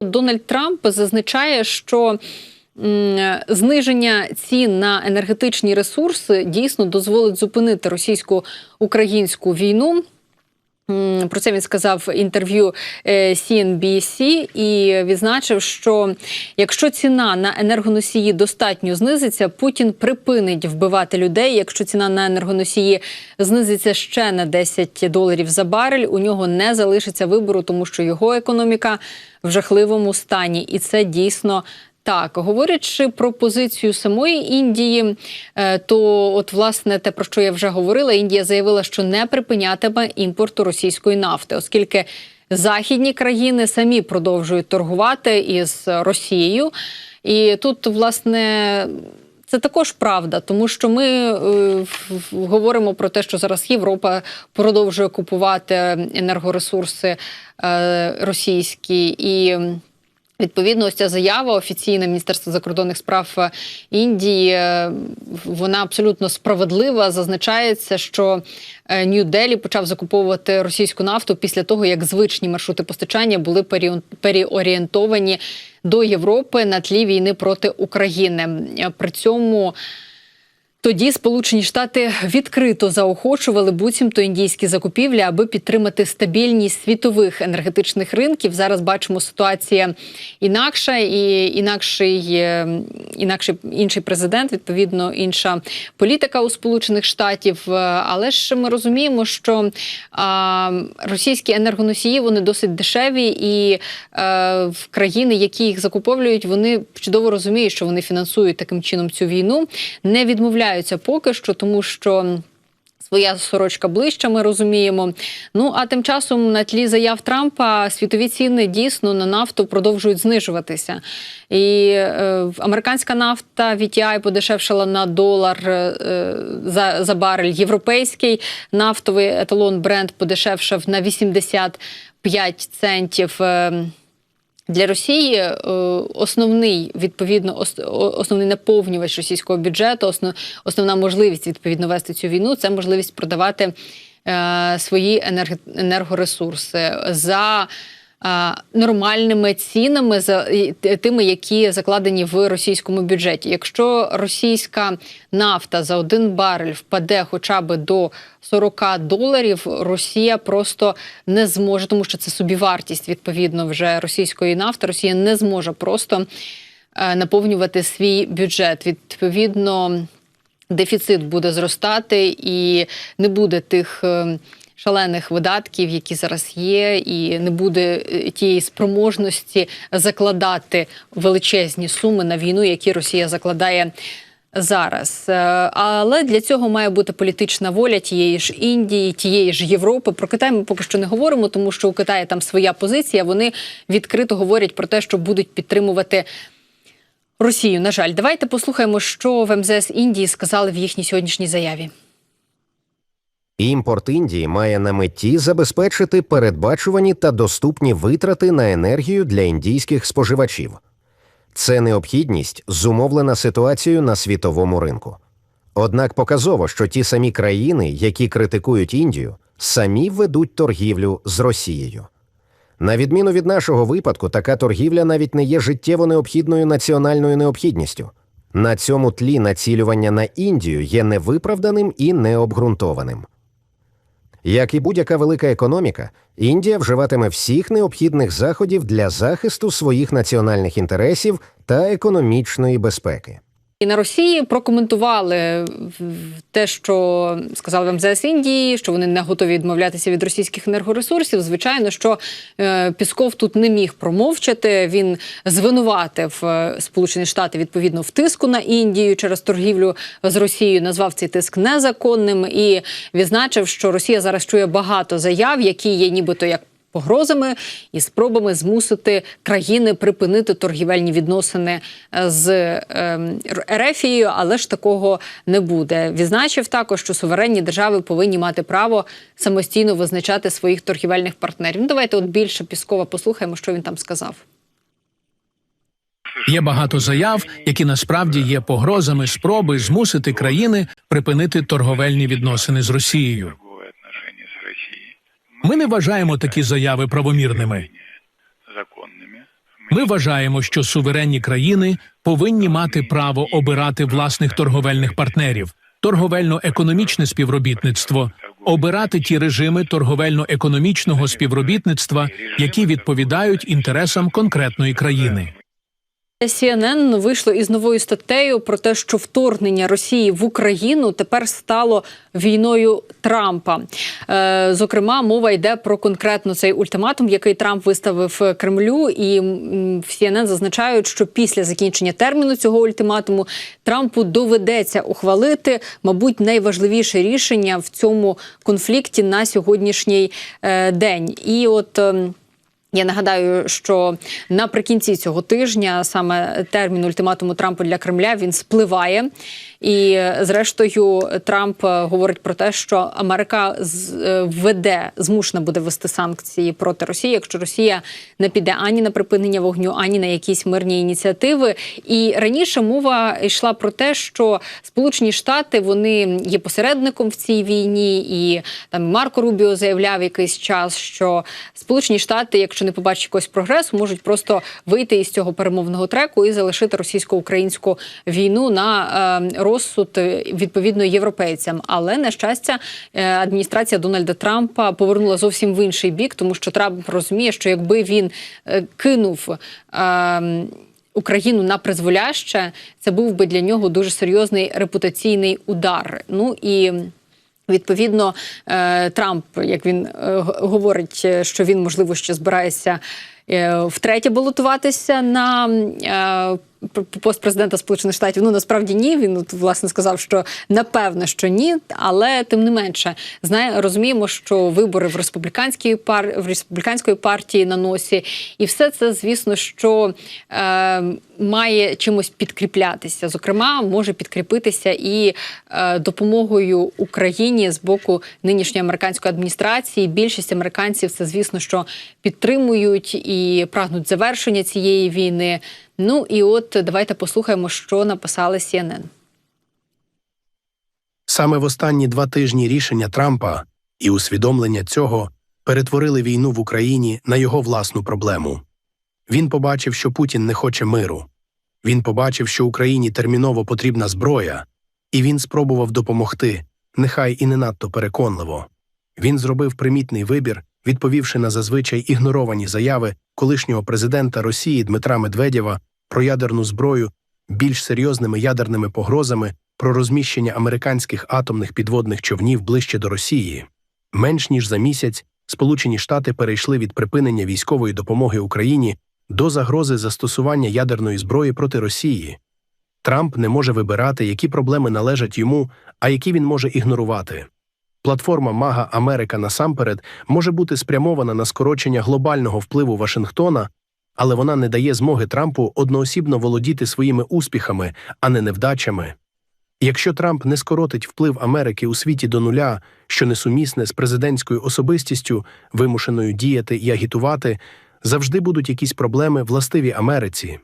Дональд Трамп зазначає, що зниження цін на енергетичні ресурси дійсно дозволить зупинити російсько-українську війну. Про це він сказав в інтерв'ю е, CNBC і відзначив, що якщо ціна на енергоносії достатньо знизиться, Путін припинить вбивати людей. Якщо ціна на енергоносії знизиться ще на 10 доларів за барель, у нього не залишиться вибору, тому що його економіка в жахливому стані, і це дійсно. Так, говорячи про позицію самої Індії, е, то от власне те, про що я вже говорила, Індія заявила, що не припинятиме імпорту російської нафти, оскільки західні країни самі продовжують торгувати із Росією. І тут, власне, це також правда, тому що ми е, говоримо про те, що зараз Європа продовжує купувати енергоресурси е, російські і. Відповідно, ось ця заява офіційна Міністерства закордонних справ е, Індії, е, вона абсолютно справедлива. Зазначається, що е, Нью-Делі почав закуповувати російську нафту після того, як звичні маршрути постачання були переорієнтовані до Європи на тлі війни проти України. При цьому тоді Сполучені Штати відкрито заохочували буцімто індійські закупівлі, аби підтримати стабільність світових енергетичних ринків. Зараз бачимо ситуація інакша, і інакший, е, інакший інший президент, відповідно, інша політика у Сполучених Штатів. Е, Але ж ми розуміємо, що а, російські енергоносії вони досить дешеві, і е, в країни, які їх закуповують, вони чудово розуміють, що вони фінансують таким чином цю війну, не відмовляються поки що, тому що. Своя сорочка ближча, ми розуміємо. Ну а тим часом на тлі заяв Трампа світові ціни дійсно на нафту продовжують знижуватися. І е, американська нафта VTI подешевшала на долар е, за, за барель. Європейський нафтовий еталон Brent подешевшав на 85 центів. Е, для Росії е, основний відповідно ос- основний наповнювач російського бюджету, основ, основна можливість відповідно вести цю війну це можливість продавати е, свої енерг, енергоресурси. За нормальними цінами, за тими, які закладені в російському бюджеті. Якщо російська нафта за один барель впаде хоча б до 40 доларів, Росія просто не зможе, тому що це собівартість відповідно вже російської нафти. Росія не зможе просто е, наповнювати свій бюджет. Відповідно, дефіцит буде зростати і не буде тих. Шалених видатків, які зараз є, і не буде е, тієї спроможності закладати величезні суми на війну, які Росія закладає зараз. Е, Але для цього має бути політична воля тієї ж Індії, тієї ж Європи. Про Китай ми поки що не говоримо, тому що у Китаї там своя позиція. Вони відкрито говорять про те, що будуть підтримувати. Росію, на жаль, давайте послухаємо, що в МЗС Індії сказали в їхній сьогоднішній заяві. Імпорт Індії має на меті забезпечити передбачувані та доступні витрати на енергію для індійських споживачів. Це необхідність зумовлена ситуацією на світовому ринку. Однак показово, що ті самі країни, які критикують Індію, самі ведуть торгівлю з Росією. На відміну від нашого випадку, така торгівля навіть не є життєво необхідною національною необхідністю. На цьому тлі націлювання на Індію є невиправданим і необґрунтованим. Як і будь-яка велика економіка, Індія вживатиме всіх необхідних заходів для захисту своїх національних інтересів та економічної безпеки. І на Росії прокоментували те, що сказали в МЗС Індії, що вони не готові відмовлятися від російських енергоресурсів. Звичайно, що е, Пісков тут не міг промовчати. Він звинуватив е, Сполучені Штати відповідно в тиску на Індію через торгівлю з Росією. Назвав цей тиск незаконним і відзначив, що Росія зараз чує багато заяв, які є нібито як погрозами і спробами змусити країни припинити торгівельні відносини е, з ем, Ерефією, але ж такого не буде. Відзначив також, що суверенні держави повинні мати право самостійно визначати своїх торгівельних партнерів. Ну, давайте от більше Піскова послухаємо, що він там сказав. Є багато заяв, які насправді є погрозами спроби змусити країни припинити торговельні відносини з Росією. Ми не вважаємо такі заяви правомірними. Ми вважаємо, що суверенні країни повинні мати право обирати власних торговельних партнерів, торговельно-економічне співробітництво, обирати ті режими торговельно-економічного співробітництва, які відповідають інтересам конкретної країни. CNN вийшло із новою статтею про те, що вторгнення Росії в Україну тепер стало війною Трампа. Е, зокрема, мова йде про конкретно цей ультиматум, який Трамп виставив Кремлю, і в CNN зазначають, що після закінчення терміну цього ультиматуму Трампу доведеться ухвалити, мабуть, найважливіше рішення в цьому конфлікті на сьогоднішній е, день. І от. ем, я нагадаю, що наприкінці цього тижня саме термін ультиматуму Трампа для Кремля він спливає. І зрештою Трамп е, говорить про те, що Америка е, введе змушена буде вести санкції проти Росії, якщо Росія не піде ані на припинення вогню, ані на якісь мирні ініціативи. І раніше мова йшла про те, що Сполучені Штати вони є посередником в цій війні, і там Марко Рубіо заявляв якийсь час, що Сполучені Штати, якщо не побачать якогось прогресу, можуть просто вийти із цього перемовного треку і залишити російсько-українську війну на е, розсуд е, відповідно європейцям. Але на щастя, е, адміністрація Дональда Трампа повернула зовсім в інший бік, тому що Трамп розуміє, що якби він е, кинув. Е, Україну на призволяще, це був би для нього дуже серйозний репутаційний удар. Ну і відповідно е, Трамп, як він е, говорить, е, що він можливо ще збирається втретє балотуватися на пост президента Сполучених Штатів. Ну насправді ні. Він власне сказав, що напевне, що ні, але тим не менше, знає, розуміємо, що вибори в республіканській пар в республіканської партії на носі, і все це, звісно, що е, має чимось підкріплятися. Зокрема, може підкріпитися і е, допомогою Україні з боку нинішньої американської адміністрації. Більшість американців це, звісно, що підтримують і прагнуть завершення цієї війни. Ну і от давайте послухаємо, що написали CNN. Саме в останні два тижні рішення Трампа і усвідомлення цього перетворили війну в Україні на його власну проблему. Він побачив, що Путін не хоче миру. Він побачив, що Україні терміново потрібна зброя, і він спробував допомогти, нехай і не надто переконливо. Він зробив примітний вибір, відповівши на зазвичай ігноровані заяви колишнього президента Росії Дмитра Медведєва про ядерну зброю більш серйозними ядерними погрозами про розміщення американських атомних підводних човнів ближче до Росії. Менш ніж за місяць Сполучені Штати перейшли від припинення військової допомоги Україні до загрози застосування ядерної зброї проти Росії. Трамп не може вибирати, які проблеми належать йому, а які він може ігнорувати. Платформа Мага Америка насамперед може бути спрямована на скорочення глобального впливу Вашингтона, але вона не дає змоги Трампу одноосібно володіти своїми успіхами, а не невдачами. Якщо Трамп не скоротить вплив Америки у світі до нуля, що несумісне з президентською особистістю, вимушеною діяти і агітувати, завжди будуть якісь проблеми властиві Америці.